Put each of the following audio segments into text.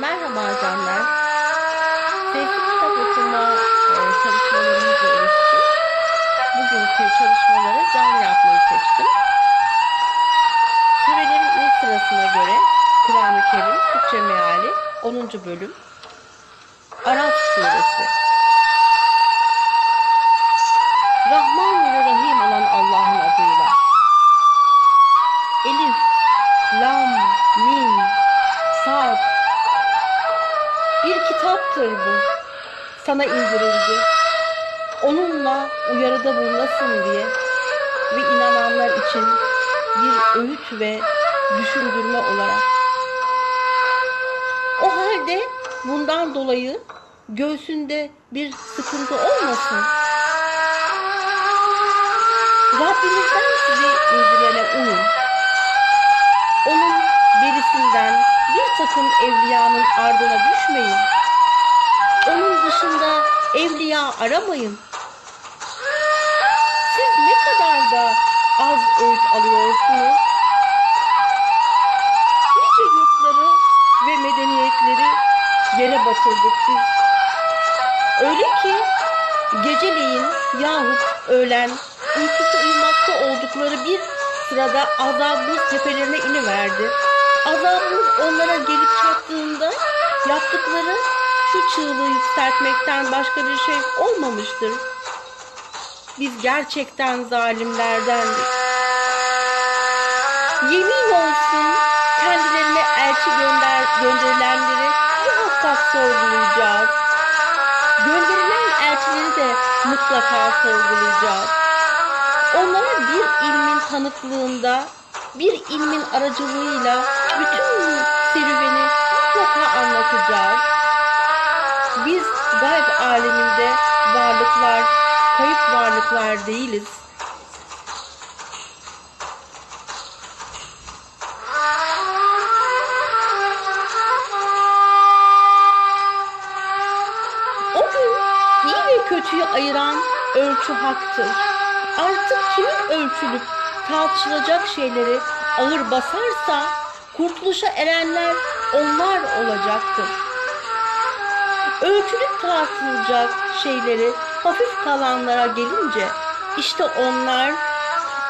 Merhaba canlar. Sesli kitap okuma e, çalışmalarımızla ilişkin bugünkü çalışmaları canlı yapmayı seçtim. Sürelerin ilk sırasına göre Kur'an-ı Kerim Türkçe meali 10. bölüm Araf suresi Rahman ve Rahim olan Allah'ın adıyla Elif, Lam, Mim, Sad kitaptır bu. Sana indirildi. Onunla uyarıda bulunasın diye ve inananlar için bir öğüt ve düşündürme olarak. O halde bundan dolayı göğsünde bir sıkıntı olmasın. Rabbinizden sizi indirene uyun. Onun berisinden bir takım evliyanın ardına düşmeyin. Dışında evliya aramayın. Siz ne kadar da az öğüt alıyorsunuz. Nice yurtları ve medeniyetleri yere batırdık biz. Öyle ki geceleyin yahut öğlen uykusu uyumakta oldukları bir sırada azabımız tepelerine iniverdi. Azabımız onlara gelip çattığında yaptıkları şu çığlığı yükseltmekten başka bir şey olmamıştır. Biz gerçekten zalimlerdendik. Yemin olsun kendilerine elçi gönder, gönderilenleri muhakkak sorgulayacağız. Gönderilen elçileri de mutlaka sorgulayacağız. Onlara bir ilmin tanıklığında, bir ilmin aracılığıyla bütün serüveni mutlaka anlatacağız. Gayb aleminde varlıklar, kayıp varlıklar değiliz. O gün iyi ve kötüyü ayıran ölçü haktır. Artık kimin ölçülüp tartışılacak şeyleri ağır basarsa kurtuluşa erenler onlar olacaktır. Ölçülüp tartılacak şeyleri hafif kalanlara gelince işte onlar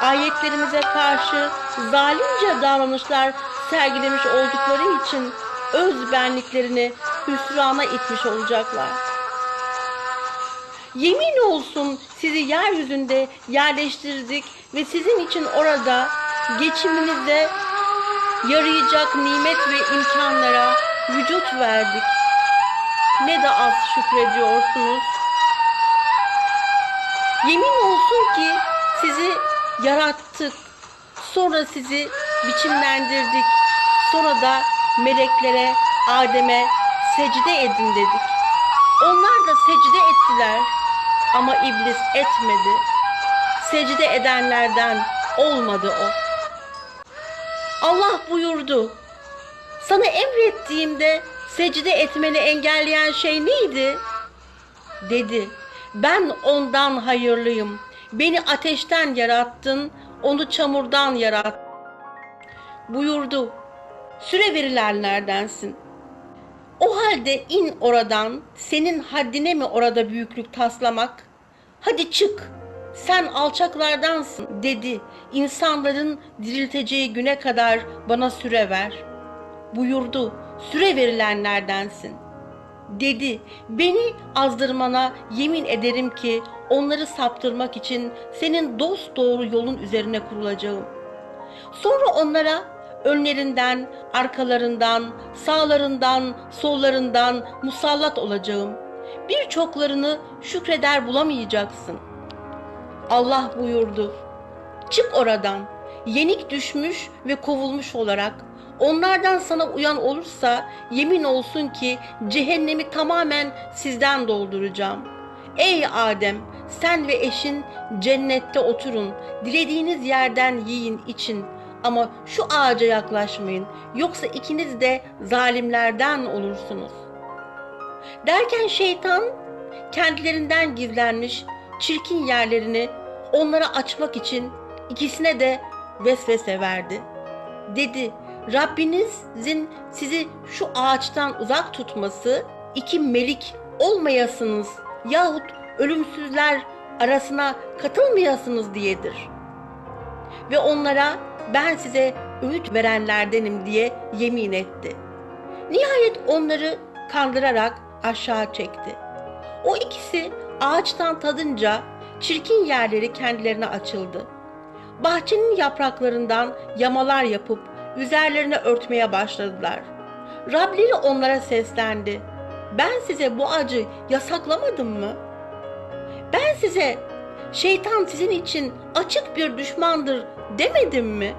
ayetlerimize karşı zalimce davranışlar sergilemiş oldukları için öz benliklerini hüsrana itmiş olacaklar. Yemin olsun sizi yeryüzünde yerleştirdik ve sizin için orada geçiminize yarayacak nimet ve imkanlara vücut verdik. Ne de az şükrediyorsunuz. Yemin olsun ki sizi yarattık. Sonra sizi biçimlendirdik. Sonra da meleklere, Adem'e secde edin dedik. Onlar da secde ettiler ama iblis etmedi. Secde edenlerden olmadı o. Allah buyurdu. Sana emrettiğimde secde etmeni engelleyen şey neydi? Dedi. Ben ondan hayırlıyım. Beni ateşten yarattın, onu çamurdan yarat. Buyurdu. Süre verilenlerdensin. O halde in oradan, senin haddine mi orada büyüklük taslamak? Hadi çık, sen alçaklardansın dedi. İnsanların dirilteceği güne kadar bana süre ver. Buyurdu, süre verilenlerdensin. Dedi, beni azdırmana yemin ederim ki onları saptırmak için senin dost doğru yolun üzerine kurulacağım. Sonra onlara önlerinden, arkalarından, sağlarından, sollarından musallat olacağım. Birçoklarını şükreder bulamayacaksın. Allah buyurdu. Çık oradan. Yenik düşmüş ve kovulmuş olarak onlardan sana uyan olursa yemin olsun ki cehennemi tamamen sizden dolduracağım. Ey Adem, sen ve eşin cennette oturun. Dilediğiniz yerden yiyin, için. Ama şu ağaca yaklaşmayın. Yoksa ikiniz de zalimlerden olursunuz. Derken şeytan kendilerinden gizlenmiş çirkin yerlerini onlara açmak için ikisine de vesvese verdi. Dedi, Rabbinizin sizi şu ağaçtan uzak tutması iki melik olmayasınız yahut ölümsüzler arasına katılmayasınız diyedir. Ve onlara ben size öğüt verenlerdenim diye yemin etti. Nihayet onları kandırarak aşağı çekti. O ikisi ağaçtan tadınca çirkin yerleri kendilerine açıldı. Bahçenin yapraklarından yamalar yapıp üzerlerine örtmeye başladılar. Rableri onlara seslendi. Ben size bu acı yasaklamadım mı? Ben size şeytan sizin için açık bir düşmandır demedim mi?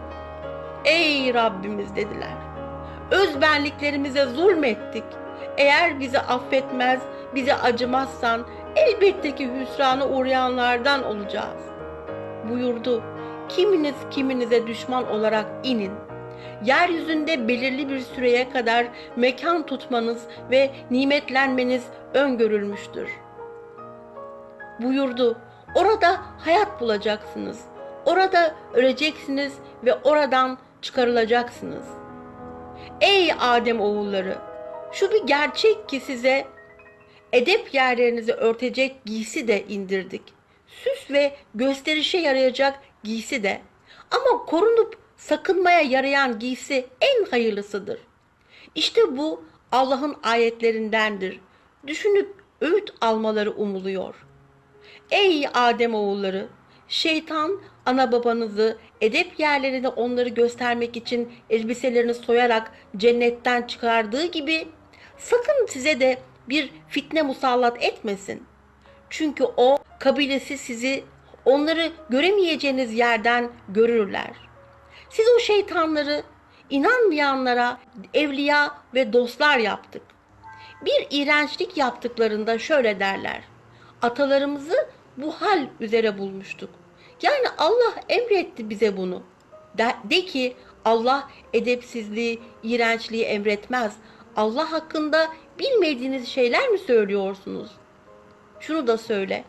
Ey Rabbimiz dediler. Özbenliklerimize zulmettik. Eğer bizi affetmez, bize acımazsan elbette ki hüsrana uğrayanlardan olacağız. Buyurdu. Kiminiz kiminize düşman olarak inin. Yeryüzünde belirli bir süreye kadar mekan tutmanız ve nimetlenmeniz öngörülmüştür. Buyurdu. Orada hayat bulacaksınız. Orada öleceksiniz ve oradan çıkarılacaksınız. Ey Adem oğulları! Şu bir gerçek ki size edep yerlerinizi örtecek giysi de indirdik. Süs ve gösterişe yarayacak giysi de. Ama korunup sakınmaya yarayan giysi en hayırlısıdır. İşte bu Allah'ın ayetlerindendir. Düşünüp öğüt almaları umuluyor. Ey Adem oğulları! Şeytan ana babanızı edep yerlerine onları göstermek için elbiselerini soyarak cennetten çıkardığı gibi sakın size de bir fitne musallat etmesin. Çünkü o kabilesi sizi onları göremeyeceğiniz yerden görürler. Siz o şeytanları inanmayanlara evliya ve dostlar yaptık. Bir iğrençlik yaptıklarında şöyle derler. Atalarımızı bu hal üzere bulmuştuk. Yani Allah emretti bize bunu. De, de ki Allah edepsizliği, iğrençliği emretmez. Allah hakkında bilmediğiniz şeyler mi söylüyorsunuz? Şunu da söyle.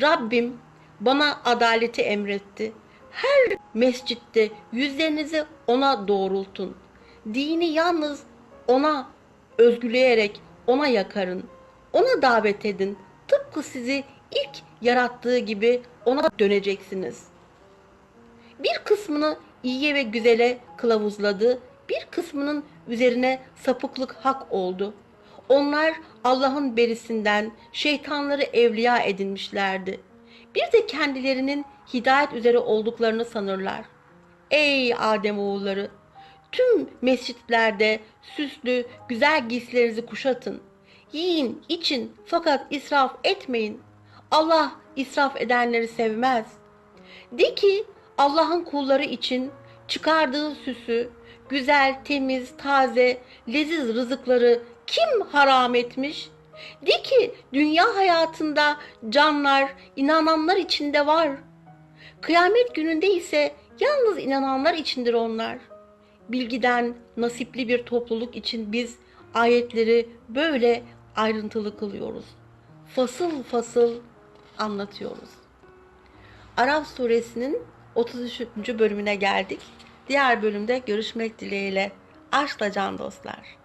Rabbim bana adaleti emretti. Her mescitte yüzlerinizi ona doğrultun. Dini yalnız ona özgüleyerek ona yakarın. Ona davet edin. Tıpkı sizi ilk yarattığı gibi ona döneceksiniz. Bir kısmını iyiye ve güzele kılavuzladı, bir kısmının üzerine sapıklık hak oldu. Onlar Allah'ın berisinden şeytanları evliya edinmişlerdi. Bir de kendilerinin hidayet üzere olduklarını sanırlar. Ey Adem oğulları! Tüm mescitlerde süslü, güzel giysilerinizi kuşatın. Yiyin, için fakat israf etmeyin. Allah israf edenleri sevmez. De ki Allah'ın kulları için çıkardığı süsü, güzel, temiz, taze, leziz rızıkları kim haram etmiş? De ki dünya hayatında canlar, inananlar içinde var. Kıyamet gününde ise yalnız inananlar içindir onlar. Bilgiden nasipli bir topluluk için biz ayetleri böyle ayrıntılı kılıyoruz. Fasıl fasıl anlatıyoruz. Araf suresinin 33. bölümüne geldik. Diğer bölümde görüşmek dileğiyle. Aşkla can dostlar.